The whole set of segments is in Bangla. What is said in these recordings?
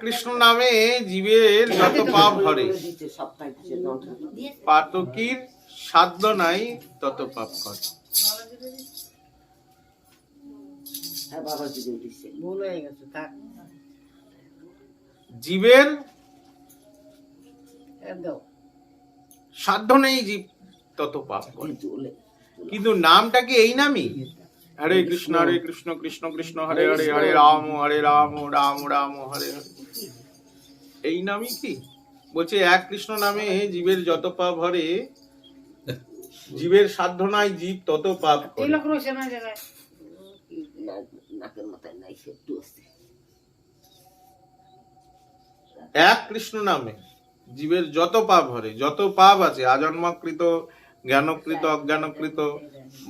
কৃষ্ণ নামে জীবের যত পাপ নটা পাতকীর সাধ্য নাই তত পাপ করে। হ্যাঁ জীবের সাধ্য নেই জীব তত পাপ করে। কিন্তু নামটা কি এই নামই? হরে কৃষ্ণ হরে কৃষ্ণ কৃষ্ণ কৃষ্ণ হরে হরে হরে রাম হরে রাম রাম রাম হরে হরে। এই নামই কি? বলছে এক কৃষ্ণ নামে জীবের যত পাপ হরে জীবের সাধ্য নাই জীব তত পাপ এক কৃষ্ণ নামে জীবের যত পাপ হরে যত পাপ আছে আজন্মকৃত জ্ঞানকৃত অজ্ঞানকৃত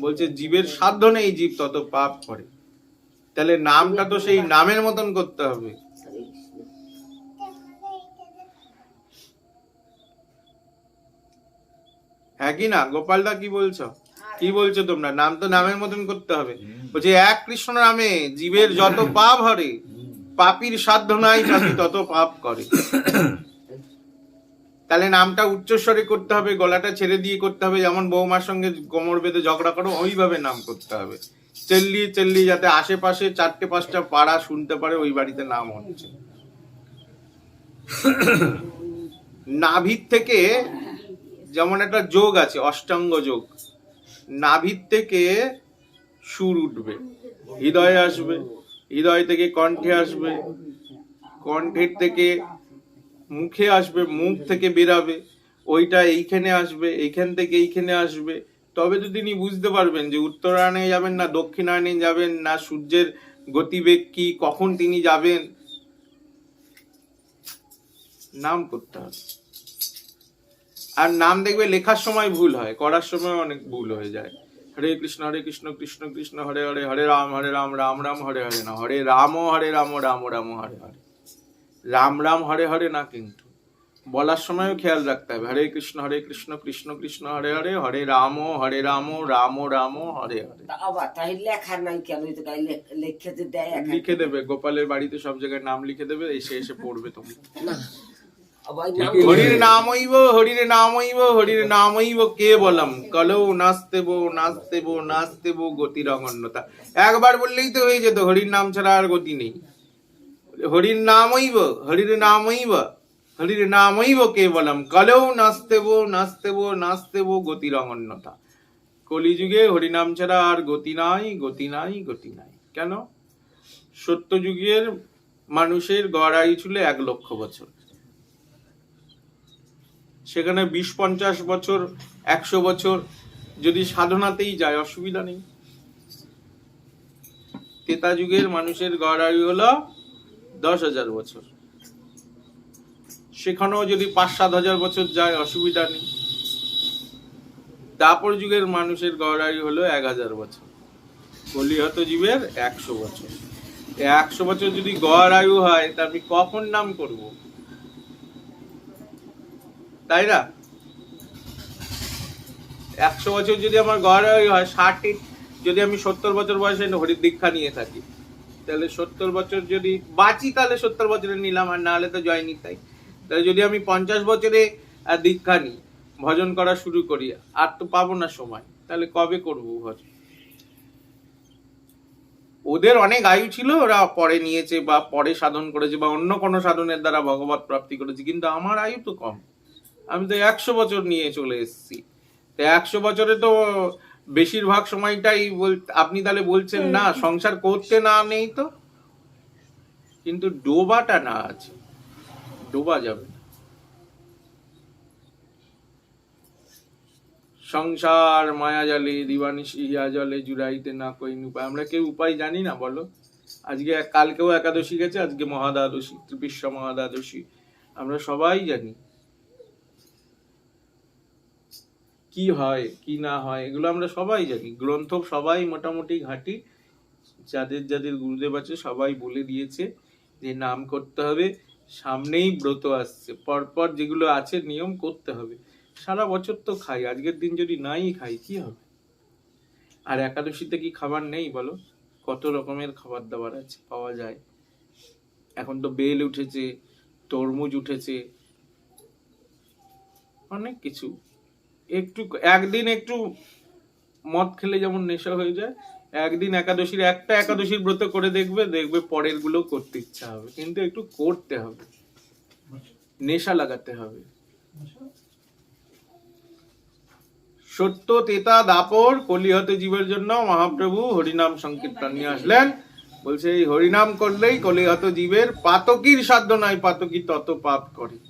বলছে জীবের সাধ্য নেই জীব তত পাপ করে। তাহলে নামটা তো সেই নামের মতন করতে হবে হরে কৃষ্ণ হ্যাঁ কি না গোপালদা কি বলছো? কি বলছো তোমরা? নাম তো নামের মতন করতে হবে। বলছে এক কৃষ্ণ নামে জীবের যত পাপ হরে পাপির সাধ্য নাই পাপি তত পাপ করে। তাহলে নামটা উচ্চস্বরে করতে হবে গলাটা ছেড়ে দিয়ে করতে হবে যেমন বৌমার সঙ্গে কোমর বেঁধে ঝগড়া করো ওইভাবে নাম করতে হবে। চেল্লিয়ে চেল্লিয়ে যাতে আশেপাশে চারটে পাঁচটা পাড়া শুনতে পারে ওই বাড়িতে নাম হচ্ছে। নাভির থেকে যেমন একটা যোগ আছে, অষ্টাঙ্গ যোগ। নাভির থেকে সুর উঠবে, হৃদয়ে আসবে, হৃদয় থেকে কণ্ঠে আসবে, কণ্ঠের থেকে মুখে আসবে, মুখ থেকে বেরাবে, ওইটা এইখানে আসবে, এইখান থেকে এইখানে আসবে। তবে তো তিনি বুঝতে পারবেন যে উত্তরায়ণে যাবেন না দক্ষিণায়নে যাবেন না, সূর্যের গতিবেগ কি, কখন তিনি যাবেন। নাম করতে হবে। আর নাম দেখবে লেখার সময় ভুল হয় করার সময় অনেক ভুল হয়ে যায়। হরে কৃষ্ণ হরে কৃষ্ণ কৃষ্ণ কৃষ্ণ হরে হরে হরে রাম হরে রাম রাম রাম হরে হরে না হরে রাম হরে রাম রাম রাম হরে হরে। রাম রাম হরে হরে না কিন্তু। বলার সময়ও খেয়াল রাখতে হবে হরে কৃষ্ণ হরে কৃষ্ণ কৃষ্ণ কৃষ্ণ হরে হরে হরে রাম হরে রাম রাম রাম হরে হরে। লেখা দেবে গোপালের বাড়িতে সব জায়গায় নাম লিখে দেবে এসে এসে পড়বে তুমি। হরির নামইব হরির নামইব হরির নামইব কে বলম কলৌ নাচতেব নাচতেব নাচতেব গতির অগণ্যতা একবার বললেই তো হয়ে যেত হরির নাম ছাড়া আর গতি নেই। হরির নামইব হরির নামইব হরির নামইব কে বলম কলৌ নাচতেব নাচতেব নাচতেব গতির অগণ্যতা কলিযুগে হরিনাম ছাড়া আর গতি নাই গতি নাই গতি নাই। কেন? সত্যযুগের মানুষের গড় আয়ু ছিল এক লক্ষ বছর। সেখানে বিশ পঞ্চাশ বছর, একশো বছর যদি সাধনাতেই যায়, অসুবিধা নেই। তেতা যুগের মানুষের গড় আয়ু হলো দশ হাজার বছর। সেখানেও যদি পাঁচ, সাত হাজার বছর যায়, অসুবিধা নেই। দাপর যুগের মানুষের গড় আয়ু হলো এক হাজার বছর। কলিহত জীবের একশো বছর। একশো বছর যদি গড় আয়ু হয়, তা আমি কখন নাম করব? তাই না? একশো বছর যদি আমার গড় হয় ষাটে যদি আমি সত্তর বছর বয়সে হরির দীক্ষা নিয়ে থাকি, তাহলে সত্তর বছর যদি বাঁচি, তাহলে সত্তর বছরে নিলাম, আর না হলে তো জয়নি তাই। তাহলে যদি আমি পঞ্চাশ বছরে দীক্ষা নিই, ভজন করা শুরু করি, আর তো পাবো না সময়, তাহলে কবে করব ভজন? ওদের অনেক আয়ু ছিল, ওরা পরে নিয়েছে বা পরে সাধন করেছে বা অন্য কোনো সাধনের দ্বারা ভগবত প্রাপ্তি করেছে, কিন্তু আমার আয়ু তো কম। আমি তো একশো বছর নিয়ে চলে এসেছি। তো একশো বছরে তো বেশিরভাগ সময়টাই আপনি তাহলে বলছেন না সংসার করতে না নেই তো? কিন্তু ডোবাটা না আছে। ডোবা যাবে সংসার মায়া জলে দিবানিশি ইয়া জলে জুড়াইতে না কই উপায় আমরা কেউ উপায় জানি না বলো। আজকে কালকেও একাদশী গেছে আজকে মহাদ্বাদশী ত্রিপিশ্ব মহাদ্বাদশী। আমরা সবাই জানি। কি হয়, কি না হয়, এগুলো আমরা সবাই জানি। গ্রন্থ সবাই মোটামুটি ঘাঁটি। যাদের যাদের গুরুদেব আছে, সবাই বলে দিয়েছে যে নাম করতে হবে, সামনেই ব্রত আসছে। পরপর যেগুলো আছে, নিয়ম করতে হবে। সারা বছর তো খাই, আজকের দিন যদি নাই খাই, কি হবে? আর একাদশীতে কি খাবার নেই, বলো? কত রকমের খাবার দাবার আছে, পাওয়া যায়। এখন তো বেল উঠেছে, তরমুজ উঠেছে। অনেক কিছু। একটু, একদিন একটু মদ খেলে যেমন নেশা হয়ে যায়, একদিন একাদশীর, একটা একাদশীর ব্রত করে দেখবে দেখবে পরেরগুলো করতে ইচ্ছা হবে। কিন্তু একটু করতে হবে। নেশা লাগাতে হবে। সত্য তেতা দাপর, কলিহত জীবের জন্য মহাপ্রভু হরিনাম সংকীর্তন নিয়ে আসলেন। বলছে, এই হরিনাম করলেই কলিহত জীবের পাতকির সাধ্য নয় পাতকি তত পাপ করে।